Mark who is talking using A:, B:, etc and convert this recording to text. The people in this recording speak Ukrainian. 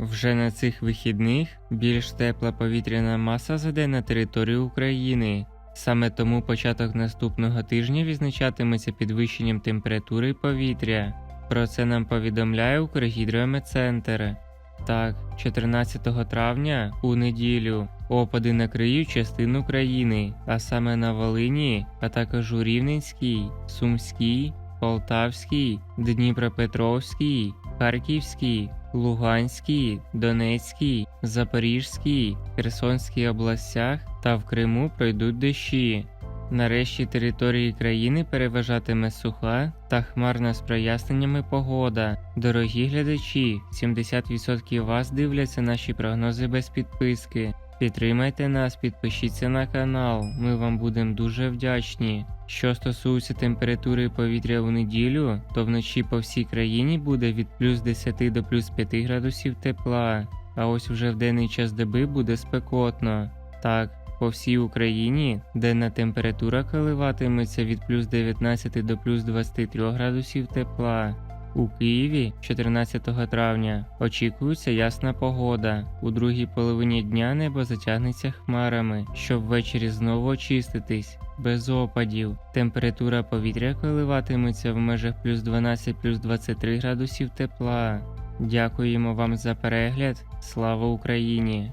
A: Вже на цих вихідних більш тепла повітряна маса зайде на територію України. Саме тому початок наступного тижня відзначатиметься підвищенням температури повітря. Про це нам повідомляє Укргідрометцентр. Так, 14 травня у неділю опади накриють частину країни, а саме на Волині, а також у Рівненській, Сумській, Полтавській, Дніпропетровській, Харківській, Луганській, Донецькій, Запорізькій, Херсонській областях та в Криму пройдуть дощі. Нарешті території країни переважатиме суха та хмарна з проясненнями погода. Дорогі глядачі, 70% вас дивляться наші прогнози без підписки. Підтримайте нас, підпишіться на канал, ми вам будемо дуже вдячні. Що стосується температури повітря у неділю, то вночі по всій країні буде від плюс 10 до плюс 5 градусів тепла, а ось вже в денний час доби буде спекотно. Так, по всій Україні денна температура коливатиметься від плюс 19 до плюс 23 градусів тепла. У Києві 14 травня очікується ясна погода. У другій половині дня небо затягнеться хмарами, щоб ввечері знову очиститись. Без опадів. Температура повітря коливатиметься в межах плюс 12 плюс 23 градусів тепла. Дякуємо вам за перегляд. Слава Україні!